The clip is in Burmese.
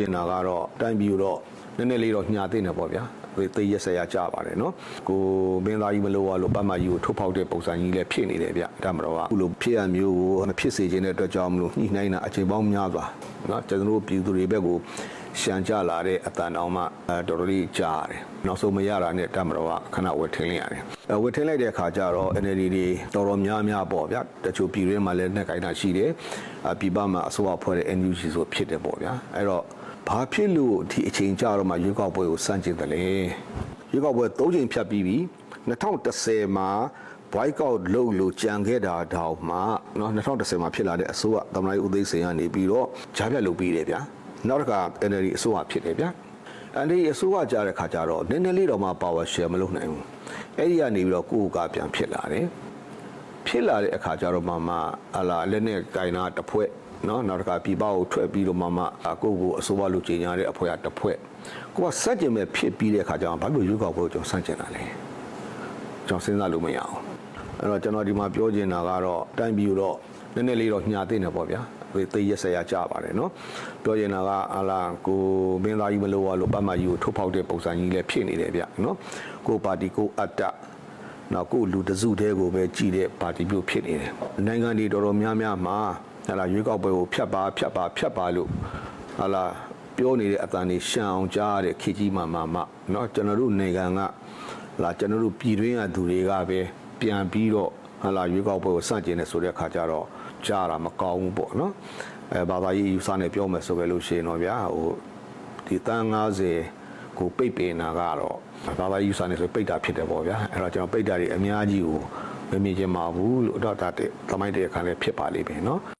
ရင်နာကတော့တိုင်းပြည်တော့နည်းနည်းလေးတော့ညှာသိနေပေါ့ဗျာသိရဆက်ရကြပါတယ်နော်ကိုမင်းသားကြီးမလို့ရလို့ပတ်မကြီးကိုထုတ်ဖောက်တဲ့ပုံစံကြီးလည်းဖြစ်နေတယ်ဗျဒါမှတော့အခုလိုဖြစ်ရမျိုးကိုမဖြစ်စေခြင်းတဲ့အတွက်ကြောင့်မလို့ညှိနှိုင်းတာအချိန်ပေါင်းများစွာနော်ကျွန်တော်တို့ပြည်သူတွေဘက်ကိုရှမ်းကြလာတဲ့အတန်အောင်မှအဲတော်တော်လေးကြားရတယ်နောက်ဆုံးမရတာနဲ့တမတော်ကခဏဝယ်ထင်းလိုက်ရတယ်အဲဝယ်ထင်းလိုက်တဲ့အခါကျတော့ NLD တွေတော်တော်များများပေါ့ဗျတချို့ပြည်တွင်းမှာလည်းနှက်ကိုင်းတာရှိတယ်အပြည်ပမှာအစိုးရဖွဲ့တဲ့ NUG ဆိုဖြစ်တယ်ပေါ့ဗျာအဲ့တော့ ဘာဖြစ်လို့ဒီအချိန်ကြာတော့မှရွေးကောက်ပွဲကိုစန့်ကျင်တယ်လဲရွေးကောက်ပွဲ၃ချိန်ဖြတ်ပြီးပြီ2010မှာ boycott လုပ်လို့ကြံခဲ့တာတောင်မှเนาะ2010မှာဖြစ်လာတဲ့အစိုးရသမ္မတဦးသိန်းစိန်ကနေပြီးတော့ဂျားပြတ်လုပ်ပြီးတယ်ဗျာနောက်တစ်ခါ NLD အစိုးရဖြစ်တယ်ဗျာ NLD အစိုးရကြားတဲ့ခါကျတော့နည်းနည်းလေးတော့မှ power share မလုပ်နိုင်ဘူးအဲ့ဒီကနေပြီးတော့ကိုယ့်ကပြန်ဖြစ်လာတယ် ဖြစ်လာတဲ့အခါကျတော့မှမှအလားလက်နဲ့ကင်တာတစ်ဖွဲ့နော်နောက်တစ်ခါပြပကိုထွက်ပြီးတော့မှမှကိုယ့်ကိုအစိုးရလူကြီးညာတဲ့အဖွဲ့ကတစ်ဖွဲ့ကိုကစန့်ကျင်မဲ့ဖြစ်ပြီးတဲ့အခါကျတော့ဘာလို့ရွေးကောက်ပွဲကိုကျွန်တော်စန့်ကျင်တာလဲကျွန်တော်စဉ်းစားလို့မရအောင်အဲ့တော့ကျွန်တော်ဒီမှာပြောချင်တာကတော့တိုင်ပြီးတော့နည်းနည်းလေးတော့ညာသိနေပေါ့ဗျာဒီသိရဆရာကြပါတယ်နော်ပြောရင်တာကအလားကိုမင်းသားကြီးမလို့ပါလို့ပတ်မကြီးကိုထုတ်ဖောက်တဲ့ပုံစံကြီးလည်းဖြစ်နေတယ်ဗျနော်ကိုပါတီကိုအတ္တ နောက်ကိုလူတစုတဲကိုပဲကြည်တဲ့ပါတီမျိုးဖြစ်နေတယ်နိုင်ငံတွေတော်တော်များများမှာဟာလာရွေးကောက်ပွဲကိုဖြတ်ပါဖြတ်ပါဖြတ်ပါလို့ဟာလာပြောနေတဲ့အတန်တွေရှံအောင်ကြားရတဲ့ခေကြီးမှမှမှเนาะကျွန်တော်တို့နိုင်ငံကလာကျွန်တော်တို့ပြည်တွင်းကသူတွေကပဲပြန်ပြီးတော့ဟာလာရွေးကောက်ပွဲကိုစန့်ကျင်နေဆိုတဲ့အခါကျတော့ကြားတာမကောင်းဘူးပေါ့နော်အဲဘာသာရေးယူဆနဲ့ပြောမယ်ဆိုပဲလို့ရှိရင်တော့ဗျာဟိုဒီတန်း90 ကိုပိတ်ပင်တာကတော့ဘာသာရေးယူဆနဲ့ဆိုပိတ်တာဖြစ်တယ်ပေါ့ဗျာအဲ့တော့ကျွန်တော်ပိတ်တာတွေအများကြီးကိုမမြင်ချင်ပါဘူးလို့တော့ဒါတဲ့သမိုင်းတဲ့အခါလည်းဖြစ်ပါလိမ့်မယ်နော်